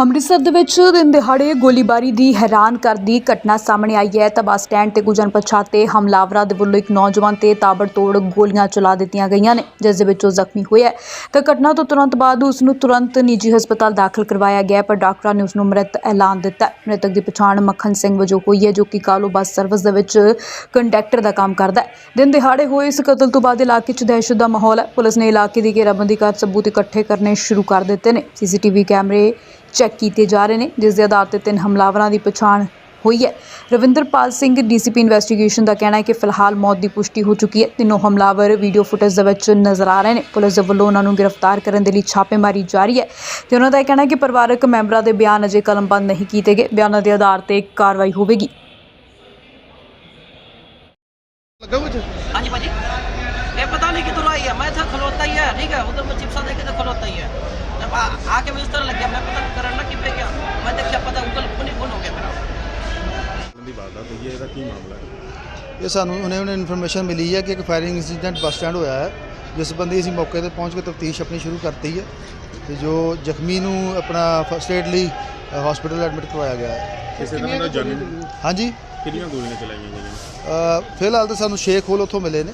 ਅੰਮ੍ਰਿਤਸਰ ਦੇ ਵਿੱਚ ਦਿਨ ਦਿਹਾੜੇ ਗੋਲੀਬਾਰੀ ਦੀ ਹੈਰਾਨ ਕਰਦੀ ਘਟਨਾ ਸਾਹਮਣੇ ਆਈ ਹੈ। ਤਾਂ ਬੱਸ ਸਟੈਂਡ ਤੇ ਕੁਝ ਅਣਪਛਾਤੇ ਹਮਲਾਵਰਾਂ ਦੇ ਵੱਲੋਂ ਇੱਕ ਨੌਜਵਾਨ ਤੇ ਤਾਬੜਤੋੜ ਗੋਲੀਆਂ ਚਲਾ ਦਿੱਤੀਆਂ ਗਈਆਂ ਨੇ, ਜਿਸ ਦੇ ਵਿੱਚ ਉਹ ਜ਼ਖਮੀ ਹੋਇਆ ਤਾਂ ਘਟਨਾ ਤੋਂ ਤੁਰੰਤ ਬਾਅਦ ਉਸ ਨੂੰ ਤੁਰੰਤ ਨਿੱਜੀ ਹਸਪਤਾਲ ਦਾਖਲ ਕਰਵਾਇਆ ਗਿਆ ਪਰ ਡਾਕਟਰਾਂ ਨੇ ਉਸ ਨੂੰ ਮ੍ਰਿਤ ਐਲਾਨ ਦਿੱਤਾ ਮ੍ਰਿਤਕ ਦੀ ਪਛਾਣ ਮੱਖਣ ਸਿੰਘ ਵਜੋਂ ਹੋਈ ਹੈ, ਜੋ ਕਿ ਕਾਲੋ ਬੱਸ ਸਰਵਿਸ ਦੇ ਵਿੱਚ ਕੰਡਕਟਰ ਦਾ ਕੰਮ ਕਰਦਾ ਹੈ। ਦਿਨ ਦਿਹਾੜੇ ਹੋਏ ਇਸ ਕਤਲ ਤੋਂ ਬਾਅਦ ਇਲਾਕੇ 'ਚ ਦਹਿਸ਼ਤ ਦਾ ਮਾਹੌਲ ਹੈ। ਪੁਲਿਸ ਨੇ ਇਲਾਕੇ ਦੀ ਘੇਰਾਬੰਦੀ ਕਰ ਸਬੂਤ ਇਕੱਠੇ ਕਰਨੇ ਸ਼ੁਰੂ ਕਰ ਦਿੱਤੇ ਨੇ। ਸੀਸੀਟੀਵੀ ਕੈਮਰੇ ਚੈੱਕ ਕੀਤੇ ਜਾ ਰਹੇ ਨੇ ਜਿਸ ਦੇ ਆਧਾਰ ਤੇ ਤਿੰਨ ਹਮਲਾਵਰਾਂ ਦੀ ਪਛਾਣ ਹੋਈ ਹੈ। ਰਵਿੰਦਰਪਾਲ ਸਿੰਘ ਡੀਸੀਪੀ ਇਨਵੈਸਟੀਗੇਸ਼ਨ ਦਾ ਕਹਿਣਾ ਹੈ ਕਿ ਫਿਲਹਾਲ ਮੌਤ ਦੀ ਪੁਸ਼ਟੀ ਹੋ ਚੁੱਕੀ ਹੈ। ਤਿੰਨੋਂ ਹਮਲਾਵਰ ਵੀਡੀਓ ਫੁਟੇਜ ਦੇ ਵਿੱਚ ਨਜ਼ਰ ਆ ਰਹੇ ਨੇ। ਪੁਲਿਸ ਦੇ ਵੱਲੋਂ ਉਹਨਾਂ ਨੂੰ ਗ੍ਰਿਫਤਾਰ ਕਰਨ ਦੇ ਲਈ ਛਾਪੇਮਾਰੀ ਜਾਰੀ ਹੈ ਤੇ ਉਹਨਾਂ ਦਾ ਇਹ ਕਹਿਣਾ ਹੈ ਕਿ ਪਰਿਵਾਰਕ ਮੈਂਬਰਾਂ ਦੇ ਬਿਆਨ ਅਜੇ ਕਲਮਬੰਦ ਨਹੀਂ ਕੀਤੇ ਗਏ। ਬਿਆਨਾਂ ਦੇ ਆਧਾਰ ਤੇ ਕਾਰਵਾਈ ਹੋਵੇਗੀ। ਲੱਗਾ ਕੁਝ ਹਾਂਜੀ ਭਾਜੀ। ਇਹ ਪਤਾ ਨਹੀਂ ਕਿਦੋਂ ਆਈ ਹੈ ਮੈਂ ਇੱਥੇ ਖਲੋਤਾ ਹੀ ਹੈ ਠੀਕ ਹੈ ਉਧਰ ਬੱਚੇ ਦੀ ਵਾਰਦਾਤ ਹੋਈ ਹੈ ਇਹਦਾ ਕੀ ਮਾਮਲਾ ਹੈ? ਇਹ ਸਾਨੂੰ ਉਹਨੇ ਉਹਨੇ ਇਨਫੋਰਮੇਸ਼ਨ ਮਿਲੀ ਹੈ ਕਿ ਇੱਕ ਫਾਇਰਿੰਗ ਇਨਸੀਡੈਂਟ ਬੱਸ ਸਟੈਂਡ ਹੋਇਆ ਹੈ ਜਿਸ ਬੰਦੇ ਅਸੀਂ ਮੌਕੇ ਤੇ ਪਹੁੰਚ ਕੇ ਤਫਤੀਸ਼ ਆਪਣੀ ਸ਼ੁਰੂ ਕਰਤੀ ਹੈ ਤੇ ਜੋ ਜ਼ਖਮੀ ਨੂੰ ਆਪਣਾ ਫਸਟ ਏਡ ਲਈ ਹਸਪੀਟਲ ਐਡਮਿਟ ਕਰਵਾਇਆ ਗਿਆ ਹੈ। ਕਿਸੇ ਤਰ੍ਹਾਂ ਦਾ ਜਾਨੀ ਹਾਂਜੀ। ਕਿੰਨੀਆਂ ਗੋਲੀਆਂ ਚਲਾਈਆਂ ਗਈਆਂ ਅ, ਫਿਲਹਾਲ ਤਾਂ ਸਾਨੂੰ ਸ਼ੇਖ ਹੋਲ ਉੱਥੋਂ ਮਿਲੇ ਨੇ।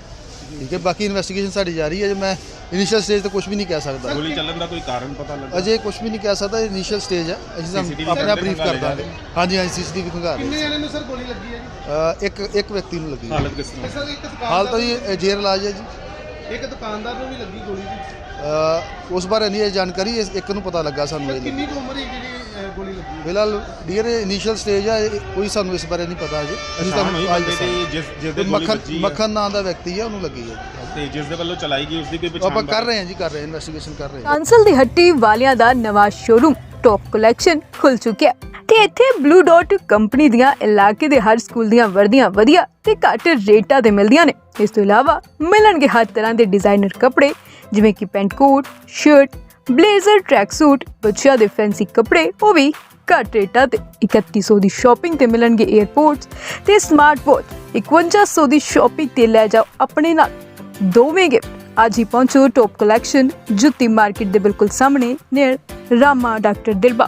ਠੀਕ ਹੈ ਬਾਕੀ ਇਨਵੈਸਟੀਗੇਸ਼ਨ ਸਾਡੀ ਜਾਰੀ ਹੈ ਜੇ ਮੈਂ ਇਨੀਸ਼ੀਅਲ ਸਟੇਜ ਤੇ ਕੁਝ ਵੀ ਨਹੀਂ ਕਹਿ ਸਕਦਾ। ਗੋਲੀ ਚੱਲਣ ਦਾ ਕੋਈ ਕਾਰਨ ਪਤਾ ਲੱਗਾ? ਅਜੇ ਕੁਝ ਵੀ ਨਹੀਂ ਕਹਿ ਸਕਦਾ ਇਨੀਸ਼ੀਅਲ ਸਟੇਜ ਹੈ। ਅਸੀਂ ਤੁਹਾਨੂੰ ਆਪਣੇ ਬਰੀਫ ਕਰ ਦਾਂਗੇ। ਹਾਂਜੀ ਹਾਂਜੀ ਸੀਸੀਟੀਵੀ ਖੰਗਾ ਰਹੇ ਕਿੰਨੇ ਜਣੇ ਨੂੰ ਸਰ ਗੋਲੀ ਲੱਗੀ ਹੈ ਜੀ? ਇੱਕ ਇੱਕ ਵਿਅਕਤੀ ਨੂੰ ਲੱਗੀ ਹੈ। ਹਾਲਤ ਕਿਸ ਤਰ੍ਹਾਂ? ਸਰ ਇੱਕ ਦੁਕਾਨਦਾਰ ਜੀ ਜੇਰ ਇਲਾਜ ਹੈ ਜੀ। ਇੱਕ ਦੁਕਾਨਦਾਰ ਨੂੰ ਵੀ ਲੱਗੀ ਗੋਲੀ ਜੀ। ਉਸ ਬਾਰੇ ਨਹੀਂ ਇਹ ਜਾਣਕਾਰੀ ਇੱਕ ਨੂੰ ਪਤਾ ਲੱਗਾ ਸਾਨੂੰ ਕਿੰਨੀ ਉਮਰ ਹੈ ਜਿਹੜੀ ਗੋਲੀ ਲੱਗੀ ਫਿਲਹਾਲ ਡੀਅਰ ਇਨੀਸ਼ੀਅਲ ਸਟੇਜ ਆ ਇਹ- ਕੋਈ ਸਾਨੂੰ ਇਸ ਬਾਰੇ ਨਹੀਂ ਪਤਾ ਅਜੇ ਅਸੀਂ ਤੁਹਾਨੂੰ ਅੱਜ ਬੰਦੇ ਦੀ ਜਿਸ ਜਿਸ ਦੇ ਦੱਸਾਂਗੇ। ਮੱਖਣ ਮੱਖਣ ਨਾਂ ਦਾ ਵਿਅਕਤੀ ਹੈ ਉਹਨੂੰ ਲੱਗੀ ਹੈ ਤੇ ਜਿਸ ਦੇ ਵੱਲੋਂ ਚਲਾਈ ਗਈ ਉਸ ਦੀ ਕੋਈ ਪਛਾਣ ਆਪਾਂ ਕਰ ਰਹੇ ਹਾਂ ਜੀ ਕਰ ਰਹੇ ਹਾਂ ਇਨਵੈਸਟੀਗੇਸ਼ਨ ਕਰ ਰਹੇ ਹਾਂ। ਕਾਂਸਲ ਦੀ ਹੱਟੀ ਵਾਲਿਆਂ ਦਾ ਨਵਾਂ ਸ਼ੋਰੂਮ ਟੌਪ ਕਲੈਕਸ਼ਨ ਖੁੱਲ ਚੁੱਕਿਆ ਹੈ। ਤੇ ਇੱਥੇ ਬਲੂ ਡਾਟ ਕੰਪਨੀ ਦੀਆਂ ਇਲਾਕੇ ਦੇ ਹਰ ਸਕੂਲ ਦੀਆਂ ਵਰਦੀਆਂ ਵਧੀਆ ਤੇ ਘੱਟ ਰੇਟਾਂ ਤੇ ਮਿਲਦੀਆਂ ਨੇ। ਇਸ ਤੋਂ ਇਲਾਵਾ ਮਿਲਣਗੇ ਹਰ ਤਰ੍ਹਾਂ ਦੇ ਡਿਜ਼ਾਈਨਰ ਕੱਪੜੇ ਜਿਵੇਂ ਕਿ pant coat shirt blazer track suit ਬੱਚਿਆਂ ਦੇ ਫੈਂਸੀ ਕੱਪੜੇ, ਉਹ ਵੀ ਘੱਟ ਰੇਟਾਂ ਤੇ। 3100 ਦੀ ਸ਼ਾਪਿੰਗ ਤੇ ਮਿਲਣਗੇ 에ਅਰਪੋਰਟਸ ਤੇ ਸਮਾਰਟ ਵਾਚ 5100 ਦੀ ਸ਼ਾਪਿੰਗ ਤੇ ਲੈ ਜਾਓ ਆਪਣੇ ਨਾਲ। ਦੋਵੇਂ ਗਿਫਟ ਅੱਜ ਹੀ ਪਹੁੰਚੋ ਟੌਪ ਕਲੈਕਸ਼ਨ ਜੁੱਤੀ ਮਾਰਕੀਟ ਦੇ ਬਿਲਕੁਲ ਸਾਹਮਣੇ ਨੀਅਰ ਰਾਮਾ, ਡਾਕਟਰ ਦਿਲਬਾ